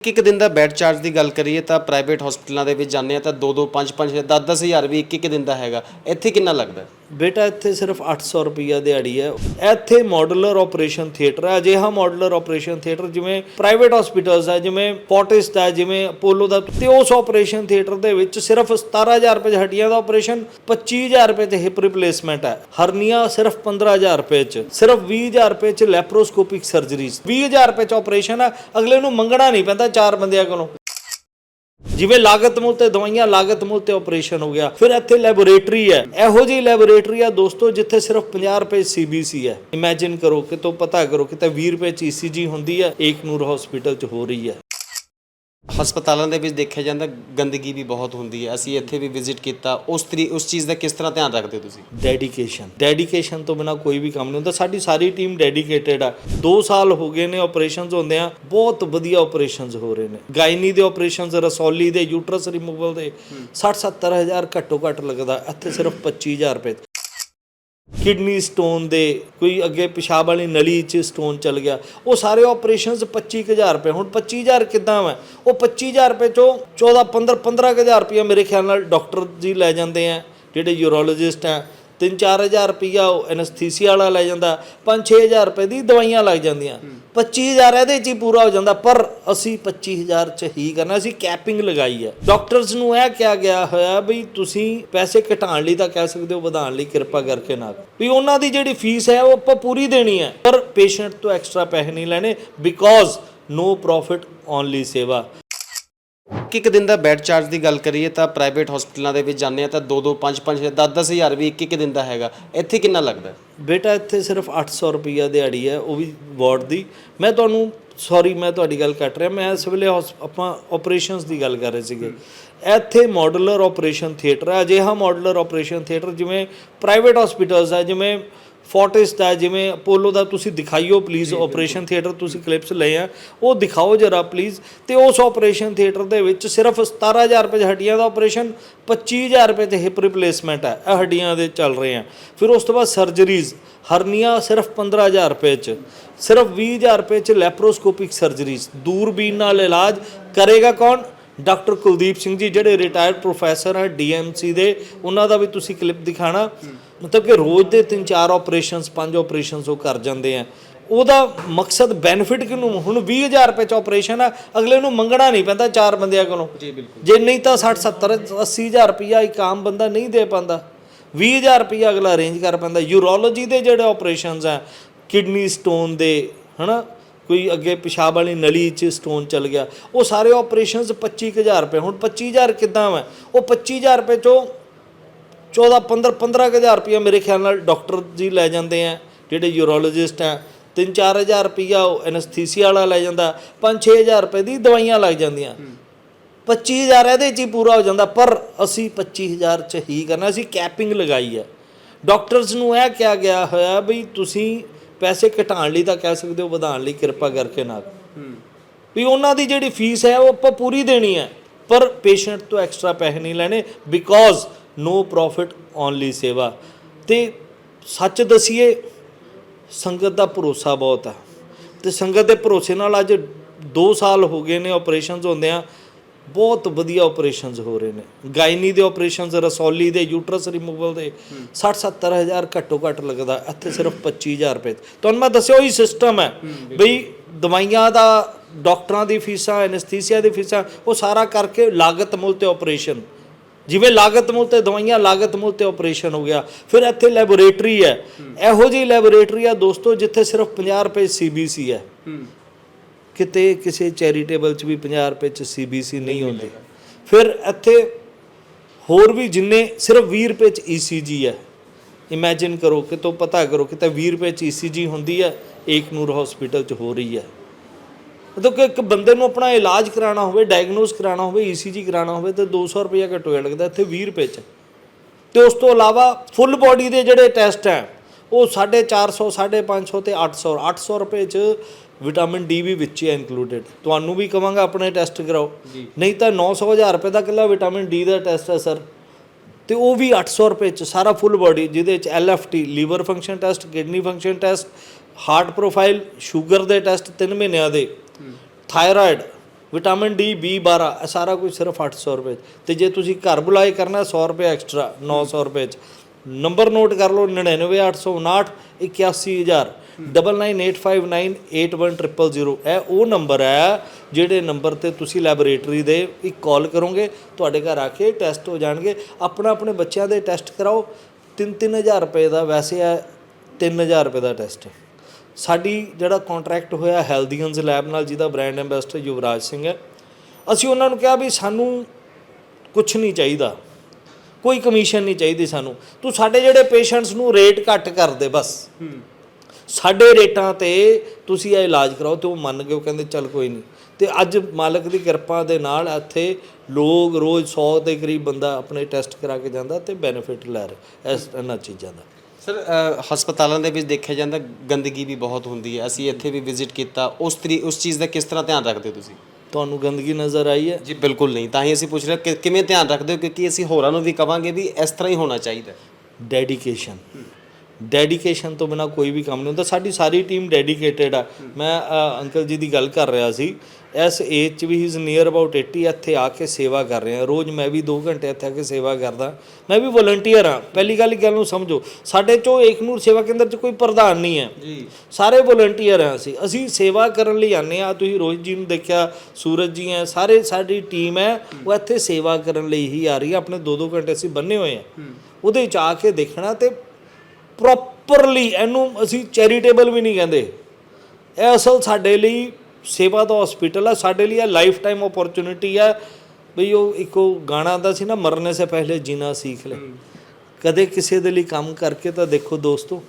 ਇੱਕ ਇੱਕ ਦਿਨ ਦਾ ਬੈੱਡ ਚਾਰਜ ਦੀ ਗੱਲ ਕਰੀਏ ਤਾਂ ਪ੍ਰਾਈਵੇਟ ਹਸਪਤਾਲਾਂ ਦੇ ਵਿੱਚ ਜਾਂਦੇ ਆ ਤਾਂ 2 2 5 5 10 10 ਹਜ਼ਾਰ ਵੀ ਇੱਕ ਇੱਕ ਦਿਨ ਦਾ ਹੈਗਾ। ਇੱਥੇ ਕਿੰਨਾ ਲੱਗਦਾ? ਬੇਟਾ, ਇੱਥੇ ਸਿਰਫ 800 ਰੁਪਈਆ ਦਿਹਾੜੀ ਹੈ। ਇੱਥੇ ਮਾਡੂਲਰ ਆਪਰੇਸ਼ਨ ਥੀਏਟਰ ਹੈ। ਅਜਿਹਾ ਮਾਡੂਲਰ ਆਪਰੇਸ਼ਨ ਥੀਏਟਰ ਜਿਵੇਂ ਪ੍ਰਾਈਵੇਟ ਹਸਪੀਟਲਸ ਹੈ, ਜਿਵੇਂ ਫੋਰਟਿਸ ਦਾ, ਜਿਵੇਂ ਅਪੋਲੋ ਦਾ, ਤੇ ਉਸ ਆਪਰੇਸ਼ਨ ਥੀਏਟਰ ਦੇ ਵਿੱਚ ਸਿਰਫ 17000 ਰੁਪਏ 'ਚ ਹੱਡੀਆਂ ਦਾ ਆਪਰੇਸ਼ਨ 25000 ਰੁਪਏ 'ਚ ਹਿਪ ਰਿਪਲੇਸਮੈਂਟ ਹੈ। ਹਰਨੀਆ ਸਿਰਫ 15000 ਰੁਪਏ 'ਚ, ਸਿਰਫ 20000 ਰੁਪਏ 'ਚ ਲੈਪਰੋਸਕੋਪਿਕ ਸਰਜਰੀਜ਼ 20000 ਰੁਪਏ 'ਚ ਆਪਰੇਸ਼ਨ ਹੈ। ਅਗਲੇ ਨੂੰ ਮੰਗਣਾ ਨਹੀਂ ਪੈਂਦਾ। ਚਾਰ ਬੰਦਿਆਂ ਕੋਲੋਂ। ਜਿਵੇਂ ਲਾਗਤ ਮੁੱਲ ਤੇ ਦਵਾਈਆਂ, ਲਾਗਤ ਮੁੱਲ ਤੇ ਆਪਰੇਸ਼ਨ ਹੋ ਗਿਆ। ਫਿਰ ਇੱਥੇ ਲੈਬੋਰੇਟਰੀ ਹੈ। ਇਹੋ ਜਿਹੀ ਲੈਬੋਰੇਟਰੀ ਆ ਦੋਸਤੋ, ਜਿੱਥੇ ਸਿਰਫ 50 ਰੁਪਏ ਸੀਬੀਸੀ ਹੈ। ਇਮੇਜਿਨ ਕਰੋ, ਕਿਤੋਂ ਪਤਾ ਕਰੋ, ਕਿਤੇ 20 ਰੁਪਏ ਚ ਈਸੀਜੀ ਹੁੰਦੀ ਹੈ ਏਕ ਨੂਰ ਹਸਪੀਟਲ ਚ ਹੋ ਰਹੀ ਹੈ। ਹਸਪਤਾਲਾਂ ਦੇ ਵਿੱਚ ਦੇਖਿਆ ਜਾਂਦਾ ਗੰਦਗੀ ਵੀ ਬਹੁਤ ਹੁੰਦੀ ਹੈ। ਅਸੀਂ ਇੱਥੇ ਵੀ ਵਿਜ਼ਿਟ ਕੀਤਾ। ਉਸ ਤਰੀ ਉਸ ਚੀਜ਼ ਦਾ ਕਿਸ ਤਰ੍ਹਾਂ ਧਿਆਨ ਰੱਖਦੇ ਹੋ ਤੁਸੀਂ? ਡੈਡੀਕੇਸ਼ਨ ਡੈਡੀਕੇਸ਼ਨ ਤੋਂ ਬਿਨਾ ਕੋਈ ਵੀ ਕੰਮ ਨਹੀਂ ਹੁੰਦਾ। ਸਾਡੀ ਸਾਰੀ ਟੀਮ ਡੈਡੀਕੇਟਿਡ ਆ। 2 ਸਾਲ ਹੋ ਗਏ ਨੇ ਆਪਰੇਸ਼ਨਸ ਹੁੰਦੇ ਆ। ਬਹੁਤ ਵਧੀਆ ਆਪਰੇਸ਼ਨਸ ਹੋ ਰਹੇ ਨੇ। ਗਾਇਨੀ ਦੇ ਆਪਰੇਸ਼ਨਸ ਰਸੌਲੀ ਦੇ ਯੂਟਰਸ ਰਿਮੂਵਲ ਦੇ 60 70 ਹਜ਼ਾਰ ਘੱਟੋ ਘੱਟ ਲੱਗਦਾ। ਇੱਥੇ ਸਿਰਫ 25000 ਰੁਪਏ। ਕਿਡਨੀ ਸਟੋਨ ਦੇ, ਕੋਈ ਅੱਗੇ ਪਿਸ਼ਾਬ ਵਾਲੀ ਨਲੀ 'ਚ ਸਟੋਨ ਚੱਲ ਗਿਆ। ਉਹ ਸਾਰੇ ਆਪਰੇਸ਼ਨਸ 25000 ਰੁਪਏ। ਹੁਣ 25000 ਕਿੱਦਾਂ ਵਾ? ਉਹ 25000 ਰੁਪਏ ਚੋਂ 14 15 15000 ਰੁਪਏ ਮੇਰੇ ਖਿਆਲ ਨਾਲ ਡਾਕਟਰ ਜੀ ਲੈ ਜਾਂਦੇ ਆ, ਜਿਹੜੇ ਯੂਰੋਲੋਜਿਸਟ ਆ। 3-4000 ਰੁਪਈਆ ਉਹ ਐਨਸਥੀਸੀਆ ਵਾਲਾ ਲੈ ਜਾਂਦਾ 5-6000 ਰੁਪਏ ਦੀ ਦਵਾਈਆਂ ਲੱਗ ਜਾਂਦੀਆਂ। 25000 ਇਹਦੇ 'ਚ ਹੀ ਪੂਰਾ ਹੋ ਜਾਂਦਾ ਪਰ ਅਸੀਂ 25000 'ਚ ਹੀ ਕਰਨਾ ਅਸੀਂ ਕੈਪਿੰਗ ਲਗਾਈ ਹੈ ਡਾਕਟਰਸ ਨੂੰ ਇਹ ਕਿਹਾ ਗਿਆ ਹੋਇਆ ਵੀ ਤੁਸੀਂ ਪੈਸੇ ਘਟਾਉਣ ਲਈ ਤਾਂ ਕਹਿ ਸਕਦੇ ਹੋ ਵਧਾਉਣ ਲਈ ਕਿਰਪਾ ਕਰਕੇ ਨਾ। ਵੀ ਉਹਨਾਂ ਦੀ ਜਿਹੜੀ ਫੀਸ ਹੈ ਉਹ ਆਪਾਂ ਪੂਰੀ ਦੇਣੀ ਹੈ। ਪਰ ਪੇਸ਼ੈਂਟ ਤੋਂ ਐਕਸਟਰਾ ਪੈਸੇ ਨਹੀਂ ਲੈਣੇ ਬਿਕੋਜ਼ ਨੋ ਪ੍ਰੋਫਿਟ ਓਨਲੀ ਸੇਵਾ। ਇੱਕ ਇੱਕ ਦਿਨ ਦਾ ਬੈੱਡ ਚਾਰਜ ਦੀ ਗੱਲ ਕਰੀਏ ਤਾਂ ਪ੍ਰਾਈਵੇਟ ਹਸਪਤਾਲਾਂ ਦੇ ਵਿੱਚ ਜਾਂਦੇ ਆ ਤਾਂ 2 2 5 5 10 10 ਹਜ਼ਾਰ ਵੀ ਇੱਕ ਇੱਕ ਦਿਨ ਦਾ ਹੈਗਾ। ਇੱਥੇ ਕਿੰਨਾ ਲੱਗਦਾ ਬੇਟਾ, ਇੱਥੇ ਸਿਰਫ 800 ਰੁਪਈਆ ਦਿਹਾੜੀ ਹੈ, ਉਹ ਵੀ ਵਾਰਡ ਦੀ। ਮੈਂ ਤੁਹਾਨੂੰ ਸੌਰੀ ਮੈਂ ਤੁਹਾਡੀ ਗੱਲ ਕੱਟ ਰਿਹਾ। ਮੈਂ ਇਸ ਵੇਲੇ ਆਪਾਂ ਆਪਰੇਸ਼ਨਸ ਦੀ ਗੱਲ ਕਰ ਰਹੇ ਸੀਗੇ। ਇੱਥੇ ਮਾਡੂਲਰ ਆਪਰੇਸ਼ਨ ਥੀਏਟਰ ਹੈ, ਅਜਿਹਾ ਮਾਡੂਲਰ ਆਪਰੇਸ਼ਨ ਥੀਏਟਰ ਜਿਵੇਂ ਪ੍ਰਾਈਵੇਟ ਹਸਪੀਟਲਸ ਹੈ, ਜਿਵੇਂ ਫੋਰਟਿਸ ਦਾ ਜਿਵੇਂ ਅਪੋਲੋ ਦਾ ਤੁਸੀਂ ਦਿਖਾਈਓ ਪਲੀਜ਼ ਆਪਰੇਸ਼ਨ ਥੀਏਟਰ ਤੁਸੀਂ ਕਲਿੱਪਸ ਲਏ ਆ ਉਹ ਦਿਖਾਓ ਜਰਾ ਪਲੀਜ਼ ਤੇ ਉਸ ਆਪਰੇਸ਼ਨ ਥੀਏਟਰ ਦੇ ਵਿੱਚ ਸਿਰਫ 17000 ਰੁਪਏ 'ਚ ਹੱਡੀਆਂ ਦਾ ਆਪਰੇਸ਼ਨ 25000 ਰੁਪਏ 'ਚ ਹਿਪ ਰਿਪਲੇਸਮੈਂਟ ਹੈ ਇਹ ਹੱਡੀਆਂ ਦੇ ਚੱਲ ਰਹੇ ਆ। ਫਿਰ ਉਸ ਤੋਂ ਬਾਅਦ ਸਰਜਰੀਜ਼ ਹਰਨੀਆ ਸਿਰਫ 15000 ਰੁਪਏ 'ਚ ਸਿਰਫ 20000 ਰੁਪਏ 'ਚ ਲੈਪਰੋਸਕੋਪਿਕ ਸਰਜਰੀਜ਼ ਦੂਰਬੀਨ ਨਾਲ ਇਲਾਜ ਕਰੇਗਾ ਕੌਣ? ਡਾਕਟਰ ਕੁਲਦੀਪ ਸਿੰਘ ਜੀ ਜਿਹੜੇ ਰਿਟਾਇਰਡ ਪ੍ਰੋਫੈਸਰ ਹੈ ਡੀਐਮਸੀ ਦੇ ਉਹਨਾਂ ਦਾ ਵੀ ਤੁਸੀਂ ਕਲਿੱਪ ਦਿਖਾਣਾ। ਮਤਲਬ ਕਿ ਰੋਜ਼ ਦੇ 3-4 ਆਪਰੇਸ਼ਨਸ 5 ਆਪਰੇਸ਼ਨਸ ਉਹ ਕਰ ਜਾਂਦੇ ਆ। ਉਹਦਾ ਮਕਸਦ ਬੈਨੀਫਿਟ ਕਿਨੂੰ ਹੁਣ 20000 ਰੁਪਏ ਚ ਆਪਰੇਸ਼ਨ ਆ ਅਗਲੇ ਨੂੰ ਮੰਗਣਾ ਨਹੀਂ ਪੈਂਦਾ ਚਾਰ ਬੰਦਿਆਂ ਕੋਲੋਂ। ਜੀ ਬਿਲਕੁਲ। ਜੇ ਨਹੀਂ ਤਾਂ 60 70 80000 ਰੁਪਇਆ ਇੱਕ ਆਮ ਬੰਦਾ ਨਹੀਂ ਦੇ ਪਾਉਂਦਾ। 20000 ਰੁਪਇਆ ਅਗਲਾ ਅਰੇਂਜ ਕਰ ਪੈਂਦਾ। ਯੂਰੋਲੋਜੀ ਦੇ ਜਿਹੜੇ ਆਪਰੇਸ਼ਨਸ ਆ ਕਿਡਨੀ ਸਟੋਨ ਦੇ ਹਨਾ? ਕੋਈ ਅੱਗੇ ਪਿਸ਼ਾਬ ਵਾਲੀ ਨਲੀ 'ਚ ਸਟੋਨ ਚੱਲ ਗਿਆ। ਉਹ ਸਾਰੇ ਆਪਰੇਸ਼ਨਸ 25000 ਰੁਪਏ। ਹੁਣ 25000 ਕਿੱਦਾਂ ਵਾ? ਉਹ 25000 ਰੁਪਏ ਚੋਂ 14 15 15000 ਰੁਪਏ ਮੇਰੇ ਖਿਆਲ ਨਾਲ ਡਾਕਟਰ ਜੀ ਲੈ ਜਾਂਦੇ ਆ ਜਿਹੜੇ ਯੂਰੋਲੋਜਿਸਟ ਆ। 3-4000 ਰੁਪਈਆ ਉਹ ਐਨਸਥੀਸੀਆ ਵਾਲਾ ਲੈ ਜਾਂਦਾ। 5-6000 ਰੁਪਏ ਦੀ ਦਵਾਈਆਂ ਲੱਗ ਜਾਂਦੀਆਂ। 25000 ਇਹਦੇ 'ਚ ਹੀ ਪੂਰਾ ਹੋ ਜਾਂਦਾ। ਪਰ ਅਸੀਂ 25000 ਚ ਹੀ ਕਰਨਾ। ਅਸੀਂ ਕੈਪਿੰਗ ਲਗਾਈ ਹੈ ਡਾਕਟਰਸ ਨੂੰ ਇਹ ਕਿਹਾ ਗਿਆ ਹੋਇਆ ਵੀ ਤੁਸੀਂ ਪੈਸੇ ਘਟਾਉਣ ਲਈ ਤਾਂ ਕਹਿ ਸਕਦੇ ਹੋ ਵਧਾਉਣ ਲਈ ਕਿਰਪਾ ਕਰਕੇ ਨਾ। ਵੀ ਉਹਨਾਂ ਦੀ ਜਿਹੜੀ ਫੀਸ ਹੈ ਉਹ ਆਪਾਂ ਪੂਰੀ ਦੇਣੀ ਹੈ। ਪਰ ਪੇਸ਼ੈਂਟ ਤੋਂ ਐਕਸਟਰਾ ਪੈਸੇ ਨਹੀਂ ਲੈਣੇ ਬਿਕੋਜ਼ ਨੋ ਪ੍ਰੋਫਿਟ ਓਨਲੀ ਸੇਵਾ। ਤੇ ਸੱਚ ਦਸੀਏ ਸੰਗਤ ਦਾ ਭਰੋਸਾ ਬਹੁਤ ਹੈ ਤੇ ਸੰਗਤ ਦੇ ਭਰੋਸੇ ਨਾਲ ਅੱਜ 2 ਸਾਲ ਹੋ ਗਏ ਨੇ ਆਪਰੇਸ਼ਨਸ ਹੁੰਦੇ ਆ ਬਹੁਤ ਵਧੀਆ ਆਪਰੇਸ਼ਨਸ ਹੋ ਰਹੇ ਨੇ। ਗਾਇਨੀ ਦੇ ਆਪਰੇਸ਼ਨਸ ਰਸੌਲੀ ਦੇ ਯੂਟਰਸ ਰਿਮੂਵਲ ਦੇ 60 70 ਹਜ਼ਾਰ ਘੱਟੋ ਘੱਟ ਲੱਗਦਾ ਇੱਥੇ ਸਿਰਫ 25000 ਰੁਪਏ ਤੁਹਾਨੂੰ ਮੈਂ ਦੱਸਿਆ ਉਹੀ ਸਿਸਟਮ ਹੈ ਬਈ ਦਵਾਈਆਂ ਦਾ ਡਾਕਟਰਾਂ ਦੀ ਫੀਸਾਂ ਐਨਸਥੀਸੀਆ ਦੀ ਫੀਸਾਂ ਉਹ ਸਾਰਾ ਕਰਕੇ ਲਾਗਤ ਮੁੱਲ ਤੇ ਆਪਰੇਸ਼ਨ ਜਿਵੇਂ ਲਾਗਤ ਮੁੱਲ ਤੇ ਦਵਾਈਆਂ ਲਾਗਤ ਮੁੱਲ ਤੇ ਆਪਰੇਸ਼ਨ ਹੋ ਗਿਆ। ਫਿਰ ਇੱਥੇ ਲੈਬੋਰੇਟਰੀ ਹੈ। ਇਹੋ ਜਿਹੀ ਲੈਬੋਰੇਟਰੀ ਆ ਦੋਸਤੋ ਜਿੱਥੇ ਸਿਰਫ 50 ਰੁਪਏ ਸੀਬੀਸੀ ਹੈ। ਕਿਤੇ ਕਿਸੇ ਚੈਰੀਟੇਬਲ ਚ ਵੀ 50 ਰੁਪਏ ਚ ਸੀਬੀਸੀ ਨਹੀਂ ਹੁੰਦੀ। ਫਿਰ ਇੱਥੇ ਹੋਰ ਵੀ ਜਿੰਨੇ ਸਿਰਫ 20 ਰੁਪਏ ਚ ਈਸੀਜੀ ਹੈ। ਇਮੇਜਿਨ ਕਰੋ ਕਿ ਤੋਂ ਪਤਾ ਕਰੋ ਕਿ 20 ਰੁਪਏ ਚ ਈਸੀਜੀ ਹੁੰਦੀ ਹੈ ਏਕ ਨੂਰ ਹਸਪੀਟਲ ਚ ਹੋ ਰਹੀ ਹੈ। ਮਤਲਬ ਕਿ ਇੱਕ ਬੰਦੇ ਨੂੰ ਆਪਣਾ ਇਲਾਜ ਕਰਾਉਣਾ ਹੋਵੇ ਡਾਇਗਨੋਸ ਕਰਾਉਣਾ ਹੋਵੇ ਈਸੀਜੀ ਕਰਾਉਣਾ ਹੋਵੇ ਤੇ 200 ਰੁਪਏ ਘੱਟੋ ਘੱਟ ਲੱਗਦਾ ਇੱਥੇ 20 ਰੁਪਏ ਚ। ਤੇ ਉਸ ਤੋਂ ਇਲਾਵਾ ਫੁੱਲ ਬੋਡੀ ਦੇ ਜਿਹੜੇ ਟੈਸਟ ਹੈ ਉਹ 450 550 ਤੇ 800 800 ਰੁਪਏ ਚ ਵਿਟਾਮਿਨ ਡੀ ਵੀ ਵਿੱਚ ਹੀ ਇਨਕਲੂਡਡ ਤੁਹਾਨੂੰ ਵੀ ਕਵਾਂਗਾ ਆਪਣੇ ਟੈਸਟ ਕਰਾਓ। ਨਹੀਂ ਤਾਂ 900 ਹਜ਼ਾਰ ਰੁਪਏ ਦਾ ਕਿੱਲਾ ਵਿਟਾਮਿਨ ਡੀ ਦਾ ਟੈਸਟ ਹੈ ਸਰ ਤੇ ਉਹ ਵੀ 800 ਰੁਪਏ ਚ ਸਾਰਾ ਫੁੱਲ ਬੋਡੀ ਜਿਹਦੇ ਚ LFT liver function test kidney function test heart profile sugar ਦੇ ਟੈਸਟ 3 ਮਹੀਨਿਆਂ ਦੇ। ਥਾਇਰਾਇਡ ਵਿਟਾਮਿਨ ਡੀ B12 ਇਹ ਸਾਰਾ ਕੁਝ ਸਿਰਫ 800 ਰੁਪਏ 'ਚ। ਤੇ ਜੇ ਤੁਸੀਂ ਘਰ ਬੁਲਾਏ ਕਰਨਾ 100 ਰੁਪਏ ਐਕਸਟਰਾ 900 ਰੁਪਏ ਚ। ਨੰਬਰ ਨੋਟ ਕਰ ਲਓ 99859 81000 9985981000 ਇਹ ਉਹ ਨੰਬਰ ਹੈ ਜਿਹੜੇ ਨੰਬਰ ਤੇ ਤੁਸੀਂ ਲੈਬੋਰੇਟਰੀ ਦੇ ਇੱਕ ਕਾਲ ਕਰੋਗੇ, ਤੁਹਾਡੇ ਘਰ ਆ ਕੇ ਟੈਸਟ ਹੋ ਜਾਣਗੇ। ਆਪਣਾ ਆਪਣੇ ਬੱਚਿਆਂ ਦੇ ਟੈਸਟ ਕਰਾਓ। 3-3000 ਰੁਪਏ ਦਾ ਵੈਸੇ ਹੈ 3000 ਰੁਪਏ ਦਾ ਟੈਸਟ ਸਾਡੀ ਜਿਹੜਾ ਕੰਟਰੈਕਟ ਹੋਇਆ ਹੈਲਦੀਅਨਸ ਲੈਬ ਨਾਲ, ਜਿਹਦਾ ਬ੍ਰਾਂਡ ਐਂਬੈਸਡਰ ਯੁਵਰਾਜ ਸਿੰਘ ਹੈ। ਅਸੀਂ ਉਹਨਾਂ ਨੂੰ ਕਿਹਾ ਵੀ ਸਾਨੂੰ ਕੁਝ ਨਹੀਂ ਚਾਹੀਦਾ। ਕੋਈ ਕਮਿਸ਼ਨ ਨਹੀਂ ਚਾਹੀਦੀ ਸਾਨੂੰ। ਤੂੰ ਸਾਡੇ ਜਿਹੜੇ ਪੇਸ਼ੈਂਟਸ ਨੂੰ ਰੇਟ ਘੱਟ ਕਰ ਦੇ ਬਸ। ਸਾਡੇ ਰੇਟਾਂ ਤੇ ਤੁਸੀਂ ਇਹ ਇਲਾਜ ਕਰਾਓ ਤੇ ਉਹ ਮੰਨ ਗਏ ਉਹ ਕਹਿੰਦੇ ਚੱਲ ਕੋਈ ਨਹੀਂ। ਤੇ ਅੱਜ ਮਾਲਕ ਦੀ ਕਿਰਪਾ ਦੇ ਨਾਲ ਇੱਥੇ ਲੋਕ ਰੋਜ਼ 100 ਦੇ ਕਰੀਬ ਬੰਦਾ ਆਪਣੇ ਟੈਸਟ ਕਰਾ ਕੇ ਜਾਂਦਾ ਤੇ ਬੈਨੀਫਿਟ ਲੈ ਰਿਹਾ ਇਸ ਇਹਨਾਂ ਚੀਜ਼ਾਂ ਦਾ। ਸਰ ਹਸਪਤਾਲਾਂ ਦੇ ਵਿੱਚ ਦੇਖਿਆ ਜਾਂਦਾ ਗੰਦਗੀ ਵੀ ਬਹੁਤ ਹੁੰਦੀ ਹੈ। ਅਸੀਂ ਇੱਥੇ ਵੀ ਵਿਜ਼ਿਟ ਕੀਤਾ ਉਸ ਤਰੀ ਉਸ ਚੀਜ਼ ਦਾ ਕਿਸ ਤਰ੍ਹਾਂ ਧਿਆਨ ਰੱਖਦੇ ਹੋ ਤੁਸੀਂ? ਤੁਹਾਨੂੰ ਗੰਦਗੀ ਨਜ਼ਰ ਆਈ ਹੈ? ਜੀ ਬਿਲਕੁਲ ਨਹੀਂ। ਤਾਂ ਹੀ ਅਸੀਂ ਪੁੱਛ ਰਹੇ ਕਿ ਕਿਵੇਂ ਧਿਆਨ ਰੱਖਦੇ ਹੋ ਕਿਉਂਕਿ ਅਸੀਂ ਹੋਰਾਂ ਨੂੰ ਵੀ ਕਵਾਂਗੇ ਵੀ ਇਸ ਤਰ੍ਹਾਂ ਹੀ ਹੋਣਾ ਚਾਹੀਦਾ। ਡੈਡੀਕੇਸ਼ਨ ਡੈਡੀਕੇਸ਼ਨ ਤੋਂ ਬਿਨਾ ਕੋਈ ਵੀ ਕੰਮ ਨਹੀਂ ਹੁੰਦਾ। ਸਾਡੀ ਸਾਰੀ ਟੀਮ ਡੈਡੀਕੇਟਿਡ ਆ। ਮੈਂ ਅੰਕਲ ਜੀ ਦੀ ਗੱਲ ਕਰ ਰਿਹਾ ਸੀ। ਇਸ ਏਜ ਚ ਵੀ ਹੀ ਇਜ਼ ਨੀਅਰ ਅਬਾਊਟ 80 ਇੱਥੇ ਆ ਕੇ ਸੇਵਾ ਕਰ ਰਹੇ। ਆ ਰੋਜ਼ ਮੈਂ ਵੀ 2 ਘੰਟੇ ਇੱਥੇ ਆ ਕੇ ਸੇਵਾ ਕਰਦਾ। ਮੈਂ ਵੀ ਵਲੰਟੀਅਰ ਆ। ਪਹਿਲੀ ਗੱਲ ਗੱਲ ਨੂੰ ਸਮਝੋ। ਸਾਡੇ ਚੋਂ ਏਕਨੂਰ ਸੇਵਾ ਕੇਂਦਰ ਚ ਕੋਈ ਪ੍ਰਧਾਨ ਨਹੀਂ ਹੈ। ਜੀ। ਸਾਰੇ ਵਲੰਟੀਅਰ ਆ ਅਸੀਂ। ਅਸੀਂ ਸੇਵਾ ਕਰਨ ਲਈ ਆਨੇ ਆ ਤੁਸੀਂ ਰੋਹਿਤ ਜੀ ਨੂੰ ਦੇਖਿਆ ਸੂਰਜ ਜੀ ਹੈ। ਸਾਰੇ ਸਾਡੀ ਟੀਮ ਹੈ। ਉਹ ਇੱਥੇ ਸੇਵਾ ਕਰਨ ਲਈ ਹੀ ਆ ਰਹੀ ਹੈ। ਆਪਣੇ 2-2 ਘੰਟੇ ਅਸੀਂ ਬੰਨੇ ਹੋਏ ਆ ਉਹਦੇ ਚ ਆ ਕੇ ਦੇਖਣਾ ਤੇ ਪ੍ਰੋਪਰਲੀ ਇਹਨੂੰ ਅਸੀਂ ਚੈਰੀਟੇਬਲ ਵੀ ਨਹੀਂ ਕਹਿੰਦੇ। ਇਹ ਅਸਲ ਸਾਡੇ ਲਈ ਸੇਵਾ ਦਾ ਹਸਪੀਟਲ ਹੈ ਸਾਡੇ ਲਈ ਇਹ ਲਾਈਫ ਟਾਈਮ ਓਪਰਚੁਨਿਟੀ ਹੈ ਬਈ ਉਹ ਇੱਕ ਗਾਣਾ ਆਉਂਦਾ ਸੀ ਨਾ ਮਰਨੇ ਸੇ ਪਹਿਲੇ ਜੀਣਾ ਸੀਖ ਲੈ। ਕਦੇ ਕਿਸੇ ਦੇ ਲਈ ਕੰਮ ਕਰਕੇ ਤਾਂ ਦੇਖੋ ਦੋਸਤੋ।